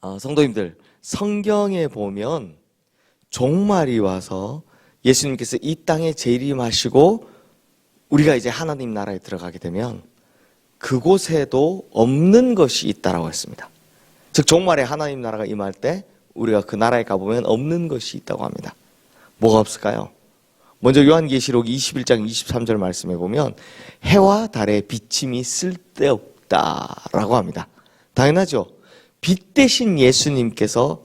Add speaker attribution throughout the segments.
Speaker 1: 어, 성도님들, 성경에 보면 종말이 와서 예수님께서 이 땅에 재림하시고 우리가 이제 하나님 나라에 들어가게 되면 그곳에도 없는 것이 있다라고 했습니다. 즉 종말에 하나님 나라가 임할 때 우리가 그 나라에 가보면 없는 것이 있다고 합니다. 뭐가 없을까요? 먼저 요한계시록 21장 23절 말씀해 보면 해와 달의 비침이 쓸데없다라고 합니다. 당연하죠. 빛 대신 예수님께서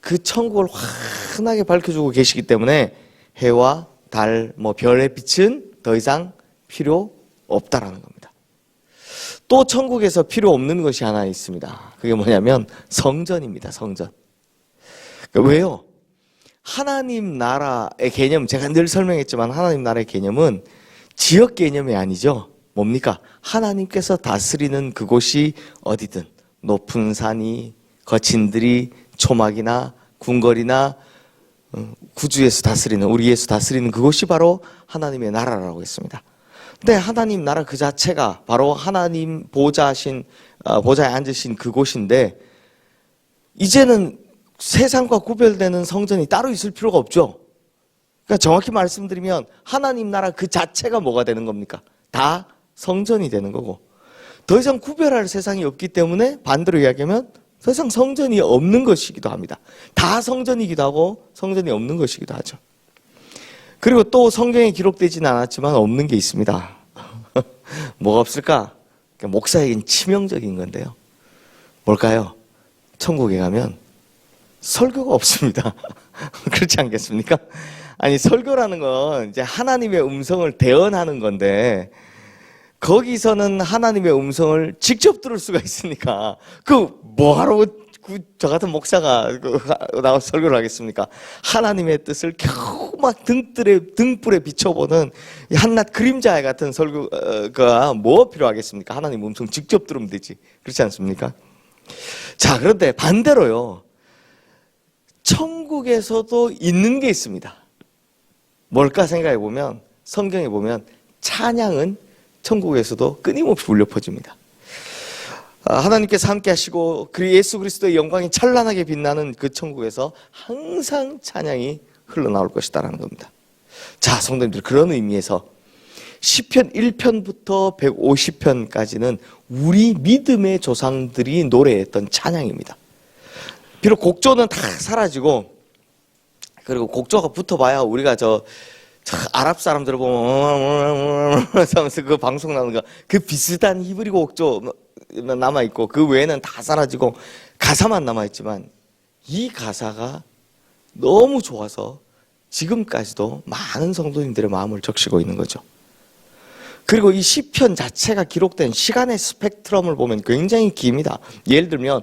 Speaker 1: 그 천국을 환하게 밝혀주고 계시기 때문에 해와 달, 뭐 별의 빛은 더 이상 필요 없다라는 겁니다. 또 천국에서 필요 없는 것이 하나 있습니다. 그게 뭐냐면 성전입니다. 성전. 그러니까 왜요? 하나님 나라의 개념, 제가 늘 설명했지만 하나님 나라의 개념은 지역 개념이 아니죠. 뭡니까? 하나님께서 다스리는 그곳이 어디든 높은 산이 거친 들이 초막이나 궁궐이나 어, 구주에서 다스리는 우리 예수 다스리는 그곳이 바로 하나님의 나라라고 했습니다. 근데 하나님 나라 그 자체가 바로 하나님 보좌하신 어, 보좌에 앉으신 그곳인데 이제는 세상과 구별되는 성전이 따로 있을 필요가 없죠. 그러니까 정확히 말씀드리면 하나님 나라 그 자체가 뭐가 되는 겁니까? 다 성전이 되는 거고 더 이상 구별할 세상이 없기 때문에 반대로 이야기하면 더 이상 성전이 없는 것이기도 합니다. 다 성전이기도 하고 성전이 없는 것이기도 하죠. 그리고 또 성경에 기록되지는 않았지만 없는 게 있습니다. 뭐가 없을까? 목사에겐 치명적인 건데요. 뭘까요? 천국에 가면 설교가 없습니다. 그렇지 않겠습니까? 아니, 설교라는 건 이제 하나님의 음성을 대언하는 건데, 거기서는 하나님의 음성을 직접 들을 수가 있으니까, 그, 뭐하러 그, 저 같은 목사가 그, 나와서 설교를 하겠습니까? 하나님의 뜻을 겨우 막 등불에, 등불에 비춰보는 이 한낱 그림자 같은 설교가 뭐 필요하겠습니까? 하나님 음성 직접 들으면 되지. 그렇지 않습니까? 자, 그런데 반대로요. 천국에서도 있는 게 있습니다. 뭘까 생각해 보면 성경에 보면 찬양은 천국에서도 끊임없이 울려 퍼집니다. 아, 하나님께서 함께 하시고 그 예수 그리스도의 영광이 찬란하게 빛나는 그 천국에서 항상 찬양이 흘러나올 것이다라는 겁니다. 자, 성도님들 그런 의미에서 시편 1편부터 150편까지는 우리 믿음의 조상들이 노래했던 찬양입니다. 비록 곡조는 다 사라지고 그리고 곡조가 붙어봐야 우리가 저, 저 아랍 사람들 보면 하면서 그 방송 나오는 거 그 비슷한 히브리 곡조 남아 있고 그 외에는 다 사라지고 가사만 남아 있지만 이 가사가 너무 좋아서 지금까지도 많은 성도님들의 마음을 적시고 있는 거죠. 그리고 이 시편 자체가 기록된 시간의 스펙트럼을 보면 굉장히 깁니다. 예를 들면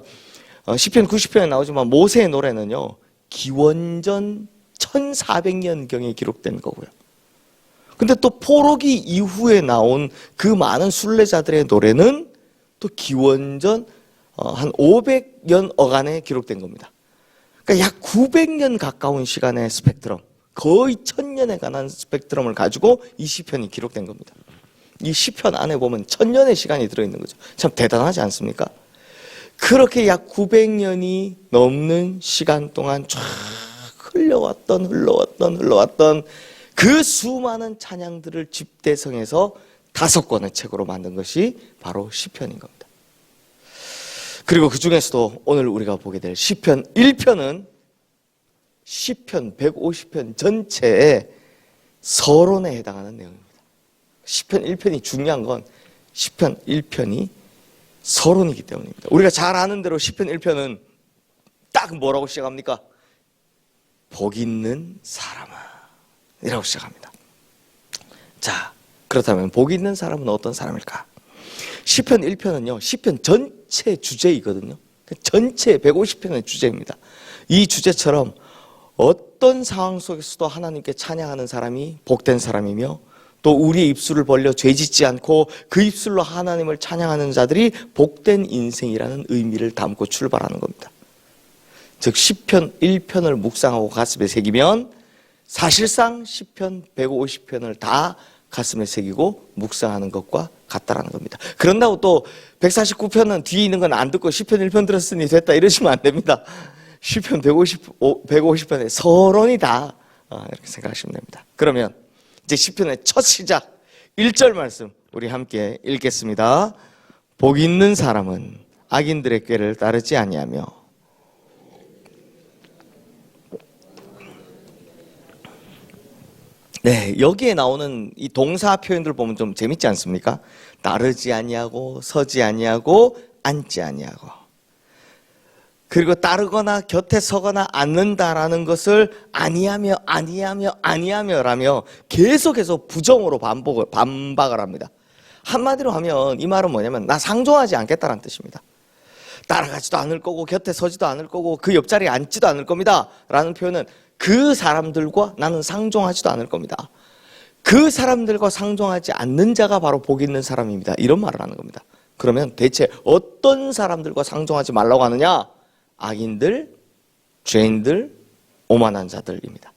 Speaker 1: 어, 시편 90편에 나오지만 모세의 노래는요. 기원전 1400년경에 기록된 거고요. 근데 또 포로기 이후에 나온 그 많은 순례자들의 노래는 또 기원전 어, 한 500년 어간에 기록된 겁니다. 그러니까 약 900년 가까운 시간의 스펙트럼, 거의 1000년에 관한 스펙트럼을 가지고 이 시편이 기록된 겁니다. 이 시편 안에 보면 1000년의 시간이 들어있는 거죠. 참 대단하지 않습니까? 그렇게 약 900년이 넘는 시간 동안 쫙 흘러왔던, 흘러왔던, 흘러왔던 그 수많은 찬양들을 집대성해서 다섯 권의 책으로 만든 것이 바로 시편인 겁니다. 그리고 그 중에서도 오늘 우리가 보게 될 시편 1편은 시편 150편 전체의 서론에 해당하는 내용입니다. 시편 1편이 중요한 건 시편 1편이 서론이기 때문입니다. 우리가 잘 아는 대로 시편 1편은 딱 뭐라고 시작합니까? 복 있는 사람아 이라고 시작합니다. 자, 그렇다면 복 있는 사람은 어떤 사람일까? 시편 1편은요. 시편 전체 주제이거든요. 전체 150편의 주제입니다. 이 주제처럼 어떤 상황 속에서도 하나님께 찬양하는 사람이 복된 사람이며 또 우리의 입술을 벌려 죄짓지 않고 그 입술로 하나님을 찬양하는 자들이 복된 인생이라는 의미를 담고 출발하는 겁니다. 즉 시편 1편을 묵상하고 가슴에 새기면 사실상 시편 150편을 다 가슴에 새기고 묵상하는 것과 같다라는 겁니다. 그런다고 또 149편은 뒤에 있는 건 안 듣고 10편 1편 들었으니 됐다 이러시면 안 됩니다. 10편 150, 150편에 서론이다. 아, 이렇게 생각하시면 됩니다. 그러면 이제 10편의 첫 시작 1절 말씀 우리 함께 읽겠습니다. 복 있는 사람은 악인들의 꾀를 따르지 아니하며 네, 여기에 나오는 이 동사 표현들 보면 좀 재밌지 않습니까? 따르지 아니하고 서지 아니하고 앉지 아니하고 그리고 따르거나 곁에 서거나 앉는다라는 것을 아니하며 아니하며 아니하며라며 계속해서 부정으로 반복을 반박을 합니다. 한마디로 하면 이 말은 뭐냐면 나 상종하지 않겠다라는 뜻입니다. 따라가지도 않을 거고 곁에 서지도 않을 거고 그 옆자리에 앉지도 않을 겁니다. 라는 표현은 그 사람들과 나는 상종하지도 않을 겁니다. 그 사람들과 상종하지 않는 자가 바로 복 있는 사람입니다. 이런 말을 하는 겁니다. 그러면 대체 어떤 사람들과 상종하지 말라고 하느냐? 악인들, 죄인들, 오만한 자들입니다.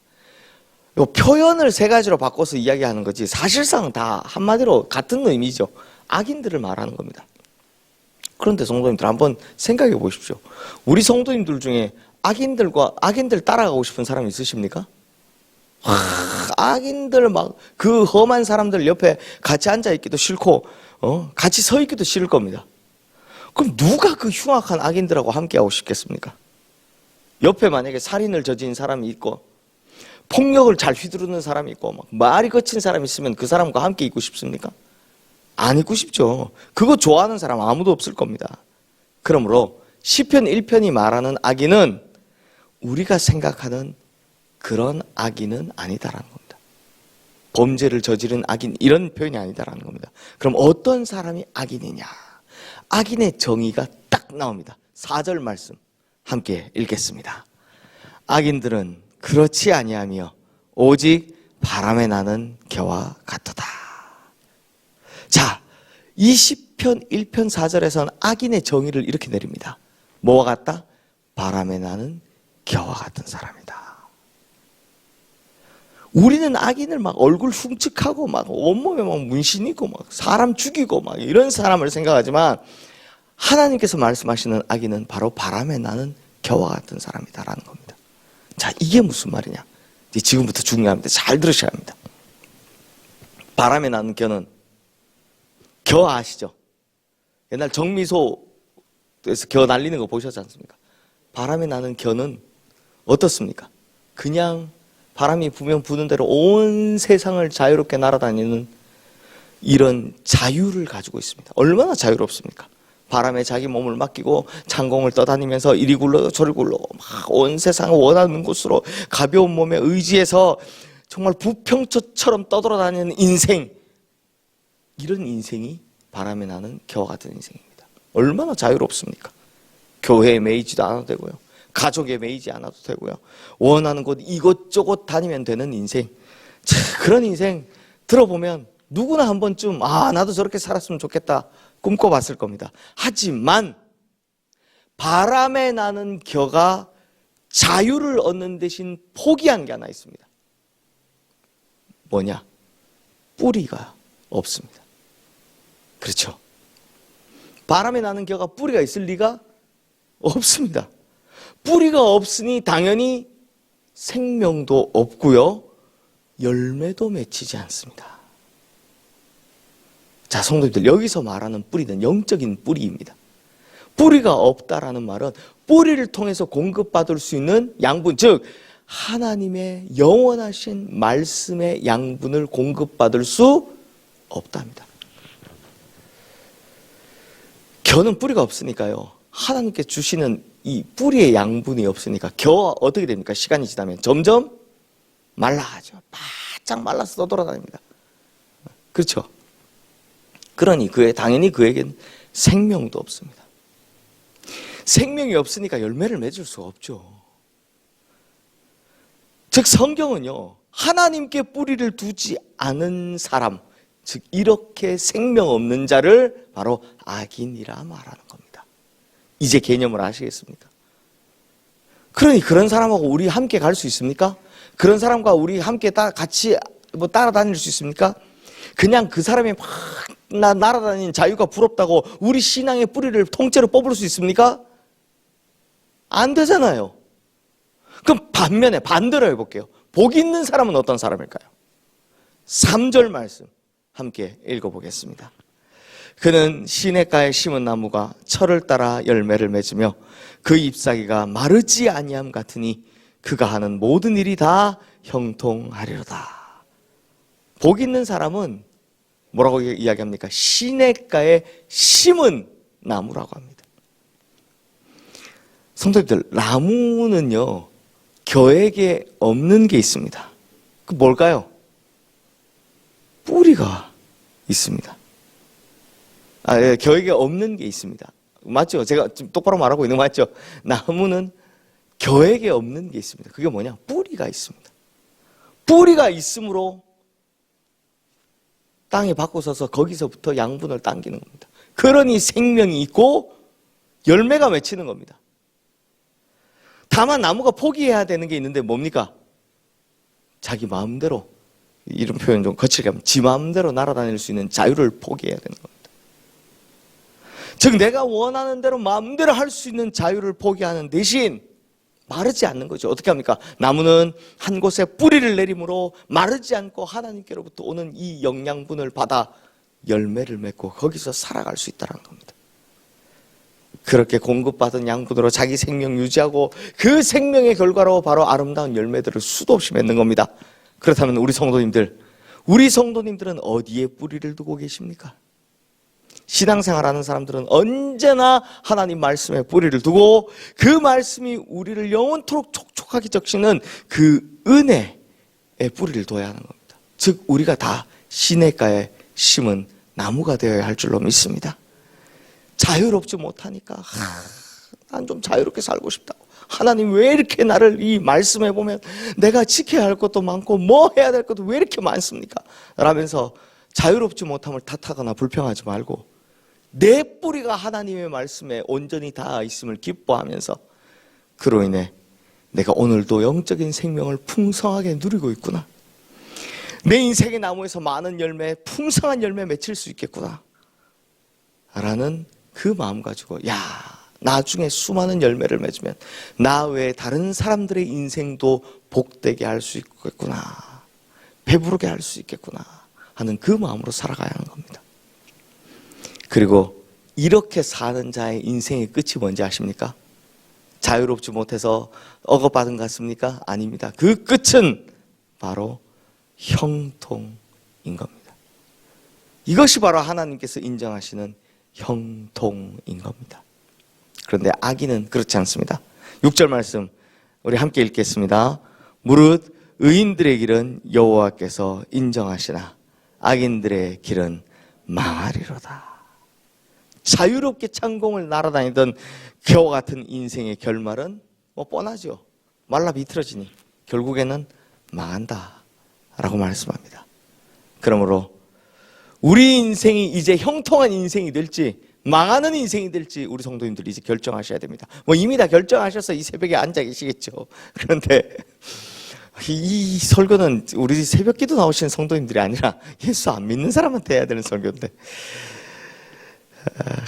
Speaker 1: 요 표현을 세 가지로 바꿔서 이야기하는 거지 사실상 다 한마디로 같은 의미죠. 악인들을 말하는 겁니다. 그런데 성도님들 한번 생각해 보십시오. 우리 성도님들 중에 악인들과 악인들 따라가고 싶은 사람 있으십니까? 와, 악인들 막 그 험한 사람들 옆에 같이 앉아 있기도 싫고 어? 같이 서 있기도 싫을 겁니다. 그럼 누가 그 흉악한 악인들하고 함께 하고 싶겠습니까? 옆에 만약에 살인을 저지른 사람이 있고 폭력을 잘 휘두르는 사람이 있고 막 말이 거친 사람이 있으면 그 사람과 함께 있고 싶습니까? 안 있고 싶죠. 그거 좋아하는 사람 아무도 없을 겁니다. 그러므로 시편 1편이 말하는 악인은 우리가 생각하는 그런 악인은 아니다라는 겁니다. 범죄를 저지른 악인 이런 표현이 아니다라는 겁니다. 그럼 어떤 사람이 악인이냐? 악인의 정의가 딱 나옵니다. 4절 말씀 함께 읽겠습니다. 악인들은 그렇지 아니하며 오직 바람에 나는 겨와 같도다. 자, 20편 1편 4절에서는 악인의 정의를 이렇게 내립니다. 뭐와 같다? 바람에 나는 겨와 같은 사람이다. 우리는 악인을 막 얼굴 흉측하고 막 온몸에 막 문신 있고 막 사람 죽이고 막 이런 사람을 생각하지만 하나님께서 말씀하시는 악인은 바로 바람에 나는 겨와 같은 사람이다라는 겁니다. 자, 이게 무슨 말이냐? 지금부터 중요합니다. 잘 들으셔야 합니다. 바람에 나는 겨는 겨 아시죠? 옛날 정미소에서 겨 날리는 거 보셨지 않습니까? 바람에 나는 겨는 어떻습니까? 그냥 바람이 부면 부는 대로 온 세상을 자유롭게 날아다니는 이런 자유를 가지고 있습니다. 얼마나 자유롭습니까? 바람에 자기 몸을 맡기고 창공을 떠다니면서 이리 굴러 저리 굴러 막 온 세상을 원하는 곳으로 가벼운 몸에 의지해서 정말 부평초처럼 떠돌아다니는 인생 이런 인생이 바람에 나는 겨와 같은 인생입니다. 얼마나 자유롭습니까? 교회에 매이지도 않아도 되고요. 가족에 매이지 않아도 되고요. 원하는 곳 이곳저곳 다니면 되는 인생. 참, 그런 인생 들어보면 누구나 한 번쯤 아 나도 저렇게 살았으면 좋겠다 꿈꿔봤을 겁니다. 하지만 바람에 나는 겨가 자유를 얻는 대신 포기한 게 하나 있습니다. 뭐냐? 뿌리가 없습니다. 그렇죠. 바람에 나는 겨가 뿌리가 있을 리가 없습니다. 뿌리가 없으니 당연히 생명도 없고요. 열매도 맺히지 않습니다. 자, 성도님들, 여기서 말하는 뿌리는 영적인 뿌리입니다. 뿌리가 없다라는 말은 뿌리를 통해서 공급받을 수 있는 양분, 즉, 하나님의 영원하신 말씀의 양분을 공급받을 수 없답니다. 겨는 뿌리가 없으니까요. 하나님께 주시는 이 뿌리의 양분이 없으니까 겨가 어떻게 됩니까? 시간이 지나면 점점 말라가죠. 바짝 말라서 떠돌아다닙니다. 그렇죠? 그러니 그에 당연히 그에겐 생명도 없습니다. 생명이 없으니까 열매를 맺을 수가 없죠. 즉 성경은요. 하나님께 뿌리를 두지 않은 사람, 즉 이렇게 생명 없는 자를 바로 악인이라 말하는 겁니다. 이제 개념을 아시겠습니까? 그러니 그런 사람하고 우리 함께 갈 수 있습니까? 그런 사람과 우리 함께 따, 같이 뭐 따라다닐 수 있습니까? 그냥 그 사람이 막 나, 날아다니는 자유가 부럽다고 우리 신앙의 뿌리를 통째로 뽑을 수 있습니까? 안 되잖아요. 그럼 반면에 반대로 해볼게요. 복 있는 사람은 어떤 사람일까요? 3절 말씀 함께 읽어보겠습니다. 그는 시냇가에 심은 나무가 철을 따라 열매를 맺으며 그 잎사귀가 마르지 아니함 같으니 그가 하는 모든 일이 다 형통하리로다. 복 있는 사람은 뭐라고 이야기합니까? 시냇가에 심은 나무라고 합니다. 성도님들, 나무는요, 겨에게 없는 게 있습니다. 그 뭘까요? 뿌리가 있습니다. 아, 예, 겨에게 없는 게 있습니다. 맞죠? 제가 지금 똑바로 말하고 있는 거 맞죠? 나무는 겨에게 없는 게 있습니다. 그게 뭐냐? 뿌리가 있습니다. 뿌리가 있으므로 땅에 받고 서서 거기서부터 양분을 당기는 겁니다. 그러니 생명이 있고 열매가 맺히는 겁니다. 다만 나무가 포기해야 되는 게 있는데 뭡니까? 자기 마음대로 이런 표현 좀 거칠게 하면 지 마음대로 날아다닐 수 있는 자유를 포기해야 되는 겁니다. 즉 내가 원하는 대로 마음대로 할 수 있는 자유를 포기하는 대신 마르지 않는 거죠. 어떻게 합니까? 나무는 한 곳에 뿌리를 내림으로 마르지 않고 하나님께로부터 오는 이 영양분을 받아 열매를 맺고 거기서 살아갈 수 있다는 겁니다. 그렇게 공급받은 양분으로 자기 생명 유지하고 그 생명의 결과로 바로 아름다운 열매들을 수도 없이 맺는 겁니다. 그렇다면 우리 성도님들, 우리 성도님들은 어디에 뿌리를 두고 계십니까? 신앙생활 하는 사람들은 언제나 하나님 말씀에 뿌리를 두고 그 말씀이 우리를 영원토록 촉촉하게 적시는 그 은혜에 뿌리를 둬야 하는 겁니다. 즉, 우리가 다 시냇가에 심은 나무가 되어야 할 줄로 믿습니다. 자유롭지 못하니까, 난 좀 자유롭게 살고 싶다고. 하나님 왜 이렇게 나를 이 말씀해 보면 내가 지켜야 할 것도 많고 뭐 해야 될 것도 왜 이렇게 많습니까? 라면서 자유롭지 못함을 탓하거나 불평하지 말고 내 뿌리가 하나님의 말씀에 온전히 닿아 있음을 기뻐하면서 그로 인해 내가 오늘도 영적인 생명을 풍성하게 누리고 있구나. 내 인생의 나무에서 많은 열매, 풍성한 열매 맺힐 수 있겠구나. 라는 그 마음 가지고, 야, 나중에 수많은 열매를 맺으면 나 외에 다른 사람들의 인생도 복되게 할 수 있겠구나. 배부르게 할 수 있겠구나. 하는 그 마음으로 살아가야 하는 겁니다. 그리고 이렇게 사는 자의 인생의 끝이 뭔지 아십니까? 자유롭지 못해서 억압받은 것 같습니까? 아닙니다. 그 끝은 바로 형통인 겁니다. 이것이 바로 하나님께서 인정하시는 형통인 겁니다. 그런데 악인은 그렇지 않습니다. 6절 말씀 우리 함께 읽겠습니다. 무릇 의인들의 길은 여호와께서 인정하시나 악인들의 길은 망하리로다. 자유롭게 창공을 날아다니던 겨와 같은 인생의 결말은 뭐 뻔하죠. 말라 비틀어지니 결국에는 망한다. 라고 말씀합니다. 그러므로 우리 인생이 이제 형통한 인생이 될지 망하는 인생이 될지 우리 성도님들이 이제 결정하셔야 됩니다. 뭐 이미 다 결정하셔서 이 새벽에 앉아 계시겠죠. 그런데 이 설교는 우리 새벽 기도 나오시는 성도님들이 아니라 예수 안 믿는 사람한테 해야 되는 설교인데.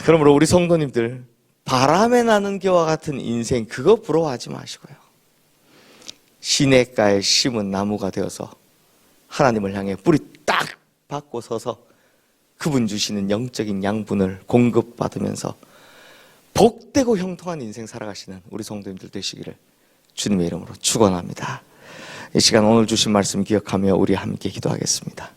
Speaker 1: 그러므로 우리 성도님들 바람에 나는 겨와 같은 인생 그거 부러워하지 마시고요. 시냇가에 심은 나무가 되어서 하나님을 향해 뿌리 딱 받고 서서 그분 주시는 영적인 양분을 공급받으면서 복되고 형통한 인생 살아가시는 우리 성도님들 되시기를 주님의 이름으로 축원합니다. 이 시간 오늘 주신 말씀 기억하며 우리 함께 기도하겠습니다.